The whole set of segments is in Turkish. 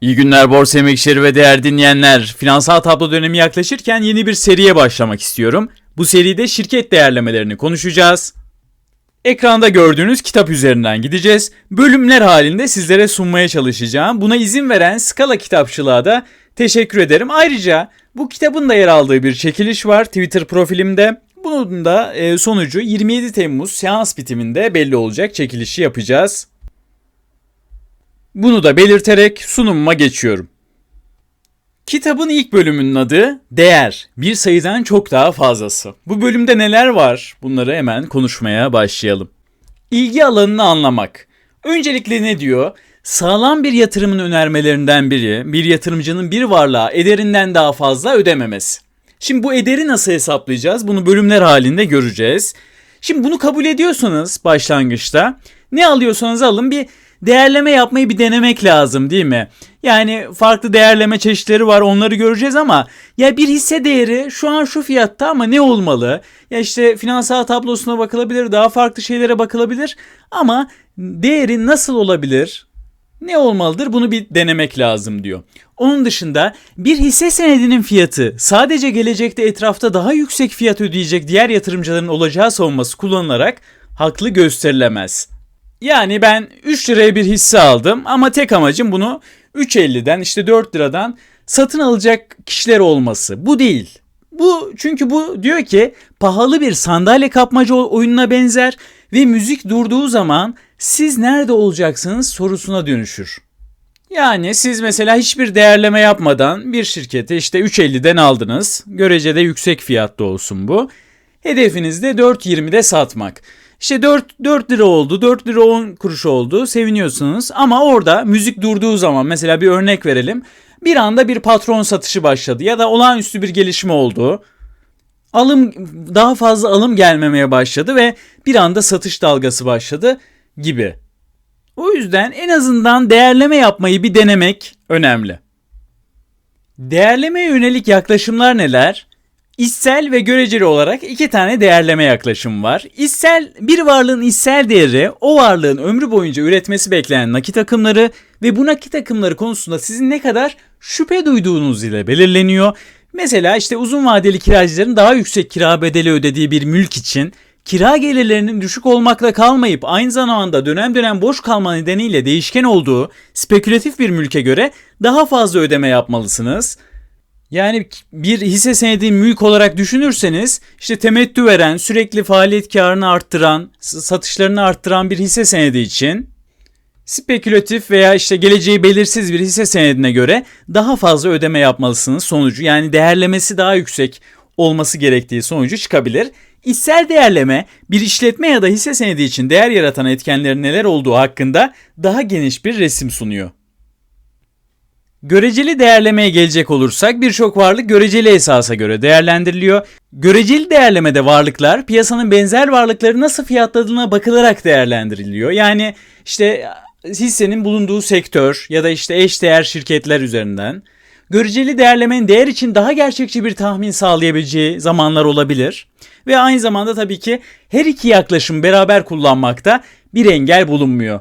İyi günler borsa emekçileri ve değer dinleyenler. Finansal tablo dönemi yaklaşırken yeni bir seriye başlamak istiyorum. Bu seride şirket değerlemelerini konuşacağız. Ekranda gördüğünüz kitap üzerinden gideceğiz. Bölümler halinde sizlere sunmaya çalışacağım. Buna izin veren Skala Kitapçılığa da teşekkür ederim. Ayrıca bu kitabın da yer aldığı bir çekiliş var Twitter profilimde. Bunun da e, sonucu 27 Temmuz seans bitiminde belli olacak çekilişi yapacağız. Bunu da belirterek sunumuma geçiyorum. Kitabın ilk bölümünün adı Değer. Bir sayıdan çok daha fazlası. Bu bölümde neler var? Bunları hemen konuşmaya başlayalım. İlgi alanını anlamak. Öncelikle ne diyor? Sağlam bir yatırımın önermelerinden biri, bir yatırımcının bir varlığa ederinden daha fazla ödememesi. Şimdi bu ederi nasıl hesaplayacağız? Bunu bölümler halinde göreceğiz. Şimdi bunu kabul ediyorsanız başlangıçta ne alıyorsanız alın bir değerleme yapmayı bir denemek lazım değil mi? Yani farklı değerleme çeşitleri var onları göreceğiz ama ya bir hisse değeri şu an şu fiyatta ama ne olmalı? Ya işte finansal tablosuna bakılabilir, daha farklı şeylere bakılabilir ama değeri nasıl olabilir? Ne olmalıdır? Bunu bir denemek lazım diyor. Onun dışında bir hisse senedinin fiyatı sadece gelecekte etrafta daha yüksek fiyat ödeyecek diğer yatırımcıların olacağı savunması kullanılarak haklı gösterilemez. Yani ben 3 liraya bir hisse aldım ama tek amacım bunu 3.50'den işte 4 liradan satın alacak kişiler olması. Bu değil. Bu çünkü bu diyor ki pahalı bir sandalye kapmaca oyununa benzer ve müzik durduğu zaman siz nerede olacaksınız sorusuna dönüşür. Yani siz mesela hiçbir değerleme yapmadan bir şirketi işte 3.50'den aldınız. Görecede yüksek fiyatlı olsun bu. Hedefiniz de 4.20'de satmak. İşte 4, 4 lira oldu, 4 lira 10 kuruş oldu, seviniyorsunuz. Ama orada müzik durduğu zaman mesela bir örnek verelim. Bir anda bir patron satışı başladı ya da olağanüstü bir gelişme oldu. Alım daha fazla alım gelmemeye başladı ve bir anda satış dalgası başladı gibi. O yüzden en azından değerleme yapmayı bir denemek önemli. Değerlemeye yönelik yaklaşımlar neler? İssel ve göreceli olarak iki tane değerleme yaklaşım var. İssel bir varlığın issel değeri o varlığın ömrü boyunca üretmesi beklenen nakit akımları ve bu nakit akımları konusunda sizin ne kadar şüphe duyduğunuz ile belirleniyor. Mesela işte uzun vadeli kiracıların daha yüksek kira bedeli ödediği bir mülk için kira gelirlerinin düşük olmakla kalmayıp aynı zamanda dönem dönem boş kalma nedeniyle değişken olduğu spekülatif bir mülke göre daha fazla ödeme yapmalısınız. Yani bir hisse senedi mülk olarak düşünürseniz işte temettü veren, sürekli faaliyet karını arttıran, satışlarını arttıran bir hisse senedi için spekülatif veya işte geleceği belirsiz bir hisse senedine göre daha fazla ödeme yapmalısınız sonucu. Yani değerlemesi daha yüksek olması gerektiği sonucu çıkabilir. İçsel değerleme bir işletme ya da hisse senedi için değer yaratan etkenlerin neler olduğu hakkında daha geniş bir resim sunuyor. Göreceli değerlemeye gelecek olursak birçok varlık göreceli esasa göre değerlendiriliyor. Göreceli değerlemede varlıklar piyasanın benzer varlıkları nasıl fiyatladığına bakılarak değerlendiriliyor. Yani işte hissenin bulunduğu sektör ya da işte eş değer şirketler üzerinden. Göreceli değerlemenin değer için daha gerçekçi bir tahmin sağlayabileceği zamanlar olabilir. Ve aynı zamanda tabii ki her iki yaklaşım beraber kullanmakta bir engel bulunmuyor.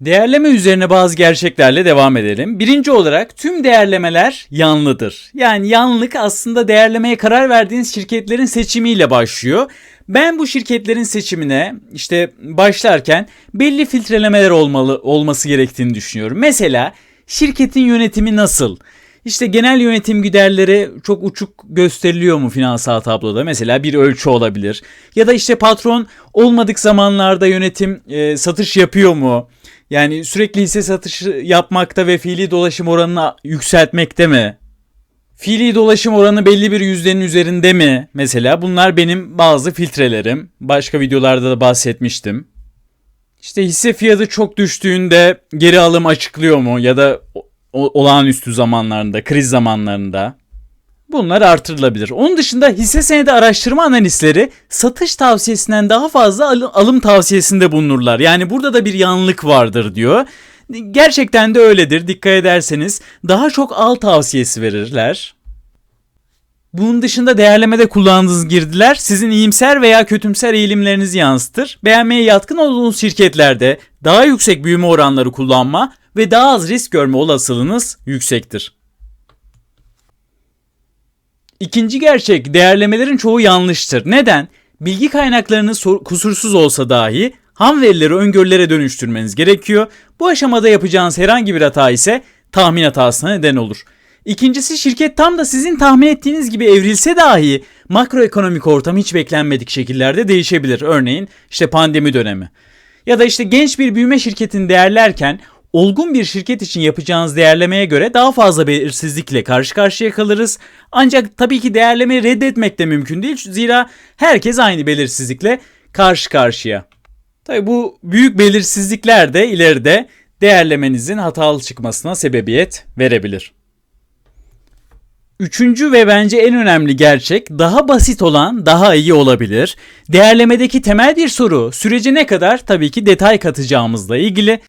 Değerleme üzerine bazı gerçeklerle devam edelim. Birinci olarak tüm değerlemeler yanlıdır. Yani yanlılık aslında değerlemeye karar verdiğiniz şirketlerin seçimiyle başlıyor. Ben bu şirketlerin seçimine işte başlarken belli filtrelemeler olmalı olması gerektiğini düşünüyorum. Mesela şirketin yönetimi nasıl? İşte genel yönetim giderleri çok uçuk gösteriliyor mu finansal tabloda? Mesela bir ölçü olabilir. Ya da işte patron olmadık zamanlarda yönetim e, satış yapıyor mu? Yani sürekli hisse satışı yapmakta ve fiili dolaşım oranını yükseltmekte mi? Fiili dolaşım oranı belli bir yüzdenin üzerinde mi? Mesela bunlar benim bazı filtrelerim. Başka videolarda da bahsetmiştim. İşte hisse fiyatı çok düştüğünde geri alım açıklıyor mu? Ya da olağanüstü zamanlarında, kriz zamanlarında. Bunlar artırılabilir. Onun dışında hisse senedi araştırma analistleri satış tavsiyesinden daha fazla alım, tavsiyesinde bulunurlar. Yani burada da bir yanlılık vardır diyor. Gerçekten de öyledir. Dikkat ederseniz daha çok al tavsiyesi verirler. Bunun dışında değerlemede kullandığınız girdiler sizin iyimser veya kötümser eğilimlerinizi yansıtır. Beğenmeye yatkın olduğunuz şirketlerde daha yüksek büyüme oranları kullanma ve daha az risk görme olasılığınız yüksektir. İkinci gerçek değerlemelerin çoğu yanlıştır. Neden? Bilgi kaynaklarınız kusursuz olsa dahi ham verileri öngörülere dönüştürmeniz gerekiyor. Bu aşamada yapacağınız herhangi bir hata ise tahmin hatasına neden olur. İkincisi şirket tam da sizin tahmin ettiğiniz gibi evrilse dahi makroekonomik ortam hiç beklenmedik şekillerde değişebilir. Örneğin işte pandemi dönemi. Ya da işte genç bir büyüme şirketini değerlerken olgun bir şirket için yapacağınız değerlemeye göre daha fazla belirsizlikle karşı karşıya kalırız. Ancak tabii ki değerlemeyi reddetmek de mümkün değil. Zira herkes aynı belirsizlikle karşı karşıya. Tabii bu büyük belirsizlikler de ileride değerlemenizin hatalı çıkmasına sebebiyet verebilir. Üçüncü ve bence en önemli gerçek daha basit olan daha iyi olabilir. Değerlemedeki temel bir soru sürece ne kadar tabii ki detay katacağımızla ilgili.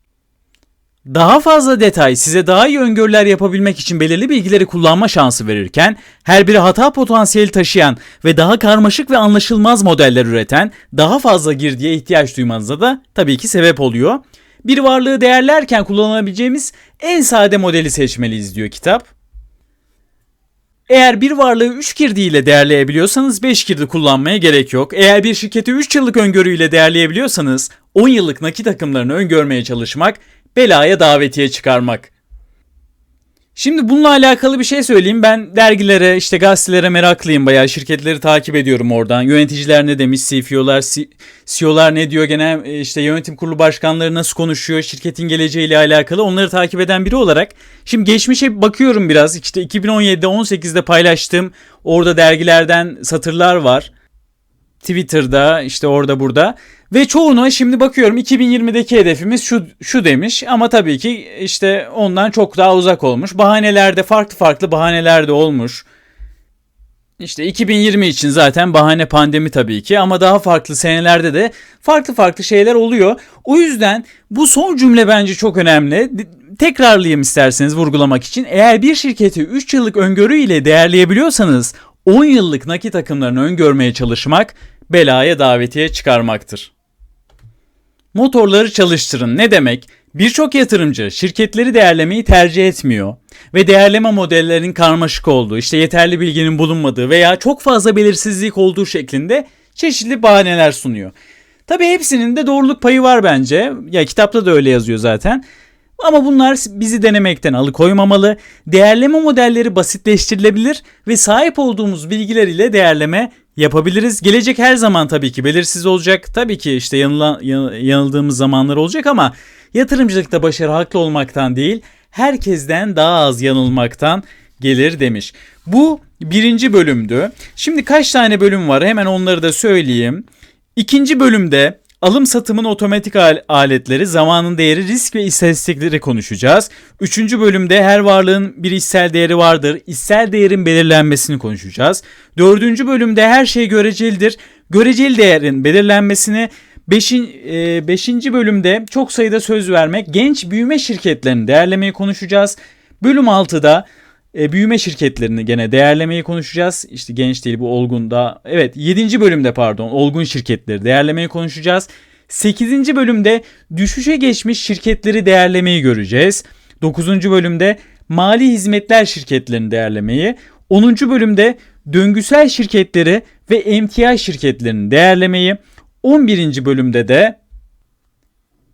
Daha fazla detay size daha iyi öngörüler yapabilmek için belirli bilgileri kullanma şansı verirken her biri hata potansiyeli taşıyan ve daha karmaşık ve anlaşılmaz modeller üreten daha fazla girdiye ihtiyaç duymanıza da tabii ki sebep oluyor. Bir varlığı değerlerken kullanabileceğimiz en sade modeli seçmeliyiz diyor kitap. Eğer bir varlığı 3 girdiyle değerleyebiliyorsanız 5 girdi kullanmaya gerek yok. Eğer bir şirketi 3 yıllık öngörüyle değerleyebiliyorsanız 10 yıllık nakit akımlarını öngörmeye çalışmak belaya davetiye çıkarmak. Şimdi bununla alakalı bir şey söyleyeyim. Ben dergilere, işte gazetelere meraklıyım bayağı. Şirketleri takip ediyorum oradan. Yöneticiler ne demiş, CFO'lar, CEO'lar ne diyor genel e, işte yönetim kurulu başkanları nasıl konuşuyor, şirketin geleceğiyle alakalı onları takip eden biri olarak. Şimdi geçmişe bakıyorum biraz. İşte 2017'de 18'de paylaştığım orada dergilerden satırlar var. Twitter'da işte orada burada. Ve çoğunu şimdi bakıyorum 2020'deki hedefimiz şu, şu demiş ama tabii ki işte ondan çok daha uzak olmuş. Bahanelerde farklı farklı bahanelerde olmuş. İşte 2020 için zaten bahane pandemi tabii ki ama daha farklı senelerde de farklı farklı şeyler oluyor. O yüzden bu son cümle bence çok önemli. Tekrarlayayım isterseniz vurgulamak için. Eğer bir şirketi 3 yıllık öngörü ile değerleyebiliyorsanız 10 yıllık nakit akımlarını öngörmeye çalışmak belaya davetiye çıkarmaktır. Motorları çalıştırın ne demek? Birçok yatırımcı şirketleri değerlemeyi tercih etmiyor ve değerleme modellerinin karmaşık olduğu, işte yeterli bilginin bulunmadığı veya çok fazla belirsizlik olduğu şeklinde çeşitli bahaneler sunuyor. Tabi hepsinin de doğruluk payı var bence. Ya kitapta da öyle yazıyor zaten. Ama bunlar bizi denemekten alıkoymamalı. Değerleme modelleri basitleştirilebilir ve sahip olduğumuz bilgiler ile değerleme yapabiliriz. Gelecek her zaman tabii ki belirsiz olacak. Tabii ki işte yanılan, yanıldığımız zamanlar olacak ama yatırımcılıkta başarı haklı olmaktan değil, herkesten daha az yanılmaktan gelir demiş. Bu birinci bölümdü. Şimdi kaç tane bölüm var hemen onları da söyleyeyim. İkinci bölümde Alım satımın otomatik aletleri, zamanın değeri, risk ve istatistikleri konuşacağız. Üçüncü bölümde her varlığın bir içsel değeri vardır. İçsel değerin belirlenmesini konuşacağız. Dördüncü bölümde her şey görecelidir. Göreceli değerin belirlenmesini Beşin, e, beşinci bölümde çok sayıda söz vermek, genç büyüme şirketlerini değerlemeyi konuşacağız. Bölüm 6'da e, büyüme şirketlerini gene değerlemeyi konuşacağız. İşte genç değil bu olgun da. Evet 7. bölümde pardon olgun şirketleri değerlemeyi konuşacağız. 8. bölümde düşüşe geçmiş şirketleri değerlemeyi göreceğiz. 9. bölümde mali hizmetler şirketlerini değerlemeyi, 10. bölümde döngüsel şirketleri ve emtia şirketlerini değerlemeyi, 11. bölümde de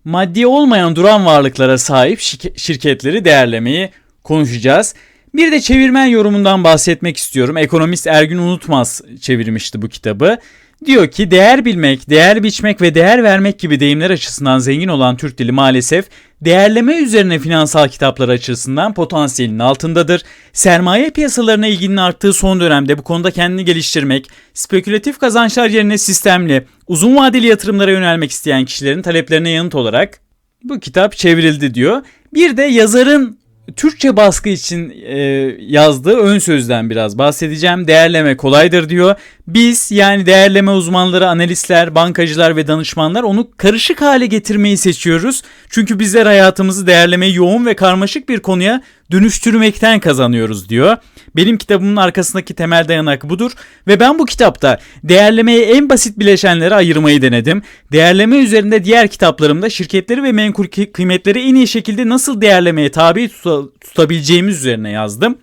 maddi olmayan duran varlıklara sahip şirketleri değerlemeyi konuşacağız. Bir de çevirmen yorumundan bahsetmek istiyorum. Ekonomist Ergün Unutmaz çevirmişti bu kitabı. Diyor ki değer bilmek, değer biçmek ve değer vermek gibi deyimler açısından zengin olan Türk dili maalesef değerleme üzerine finansal kitaplar açısından potansiyelin altındadır. Sermaye piyasalarına ilginin arttığı son dönemde bu konuda kendini geliştirmek, spekülatif kazançlar yerine sistemli, uzun vadeli yatırımlara yönelmek isteyen kişilerin taleplerine yanıt olarak bu kitap çevrildi diyor. Bir de yazarın Türkçe baskı için e, yazdığı ön sözden biraz bahsedeceğim. Değerleme kolaydır diyor. Biz yani değerleme uzmanları, analistler, bankacılar ve danışmanlar onu karışık hale getirmeyi seçiyoruz. Çünkü bizler hayatımızı değerlemeyi yoğun ve karmaşık bir konuya dönüştürmekten kazanıyoruz diyor. Benim kitabımın arkasındaki temel dayanak budur ve ben bu kitapta değerlemeyi en basit bileşenlere ayırmayı denedim. Değerleme üzerinde diğer kitaplarımda şirketleri ve menkul kı- kıymetleri en iyi şekilde nasıl değerlemeye tabi tuta- tutabileceğimiz üzerine yazdım.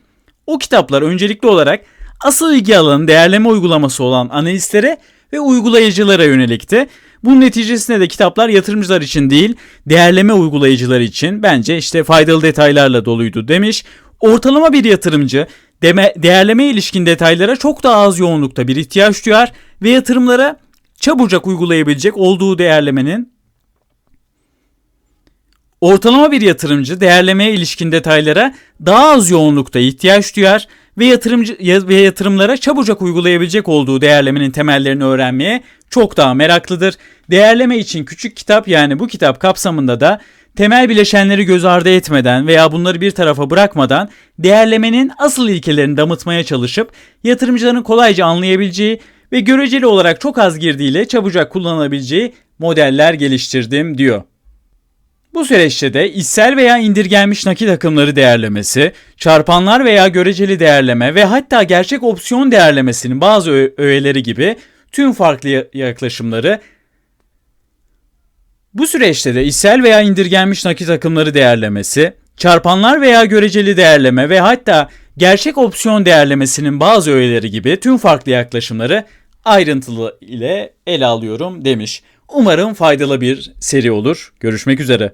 O kitaplar öncelikli olarak asıl ilgi alanı değerleme uygulaması olan analistlere ve uygulayıcılara yönelikti. Bunun neticesinde de kitaplar yatırımcılar için değil, değerleme uygulayıcıları için bence işte faydalı detaylarla doluydu demiş. Ortalama bir yatırımcı deme, değerleme ilişkin detaylara çok daha az yoğunlukta bir ihtiyaç duyar ve yatırımlara çabucak uygulayabilecek olduğu değerlemenin Ortalama bir yatırımcı değerlemeye ilişkin detaylara daha az yoğunlukta ihtiyaç duyar ve yatırımcı ya- ve yatırımlara çabucak uygulayabilecek olduğu değerlemenin temellerini öğrenmeye çok daha meraklıdır. Değerleme için küçük kitap yani bu kitap kapsamında da temel bileşenleri göz ardı etmeden veya bunları bir tarafa bırakmadan değerlemenin asıl ilkelerini damıtmaya çalışıp yatırımcıların kolayca anlayabileceği ve göreceli olarak çok az girdiğiyle çabucak kullanılabileceği modeller geliştirdim diyor. Bu süreçte de içsel veya indirgenmiş nakit akımları değerlemesi, çarpanlar veya göreceli değerleme ve hatta gerçek opsiyon değerlemesinin bazı öğeleri gibi tüm farklı ya- yaklaşımları bu süreçte de içsel veya indirgenmiş nakit akımları değerlemesi, çarpanlar veya göreceli değerleme ve hatta gerçek opsiyon değerlemesinin bazı öğeleri gibi tüm farklı yaklaşımları ayrıntılı ile ele alıyorum demiş. Umarım faydalı bir seri olur. Görüşmek üzere.